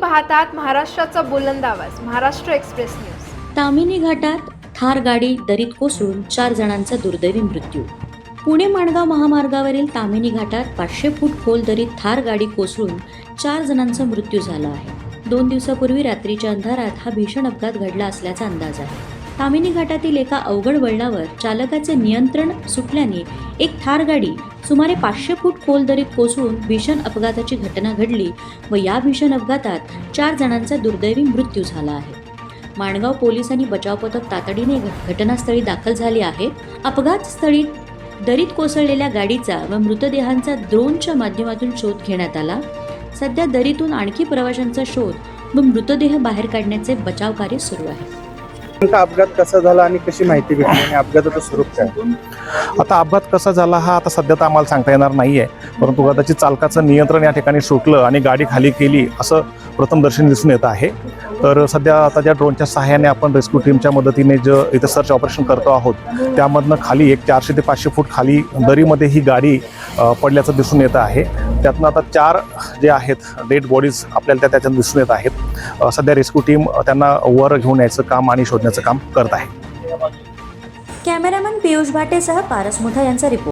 पाहतात महाराष्ट्राचा बुलंद आवाज महाराष्ट्र एक्सप्रेस न्यूज. तामिनी घाटात थार गाडी दरीत कोसळून चार जणांचा दुर्दैवी मृत्यू. पुणे माणगाव महामार्गावरील तामिनी घाटात पाचशे फूट खोल दरीत थार गाडी कोसळून चार जणांचा मृत्यू झाला आहे. दोन दिवसापूर्वी रात्रीच्या अंधारात हा भीषण अपघात घडला असल्याचा अंदाज आहे. तामिनी घाटातील एका अवघड वळणावर चालकाचे नियंत्रण सुटल्याने एक थार गाडी सुमारे पाचशे फूट खोल दरीत कोसळून भीषण अपघाताची घटना घडली व या भीषण अपघातात चार जणांचा दुर्दैवी मृत्यू झाला आहे. माणगाव पोलीस आणि बचाव पथक तातडीने घ- घटनास्थळी दाखल झाले आहे. अपघात स्थळी दरीत कोसळलेल्या गाडीचा व मृतदेहांचा ड्रोनच्या माध्यमातून शोध घेण्यात आला. सध्या दरीतून आणखी प्रवाशांचा शोध व मृतदेह बाहेर काढण्याचे बचाव कार्य सुरू आहे. नेमका अपघात कसा झाला आणि कशी माहिती भेटली आणि अपघाताचं स्वरूप काय? आता अपघात कसा झाला हा आता सध्या तर आम्हाला सांगता येणार नाहीये. परंतु कदाचित चालकाचं नियंत्रण या ठिकाणी सुटलं आणि गाडी खाली केली असं प्रथमदर्शनी दिसून येत आहे. तर सध्या आता ज्या ड्रोनच्या सहाय्याने आपण रेस्क्यू टीमच्या मदतीने जे इथं सर्च ऑपरेशन करतो आहोत त्यामधनं खाली एक चारशे ते पाचशे फूट खाली दरीमध्ये ही गाडी पडल्याचं दिसून येत आहे. त्यातनं आता चार जे आहेत डेड बॉडीज आपल्याला त्या त्याच्यात दिसून येत आहेत. सध्या रेस्क्यू टीम त्यांना वर घेऊन यायचं काम आणि शोधण्याचं काम करत आहे. कॅमेरामॅन पियुष भाटेसह पारस मुथा यांचा रिपोर्ट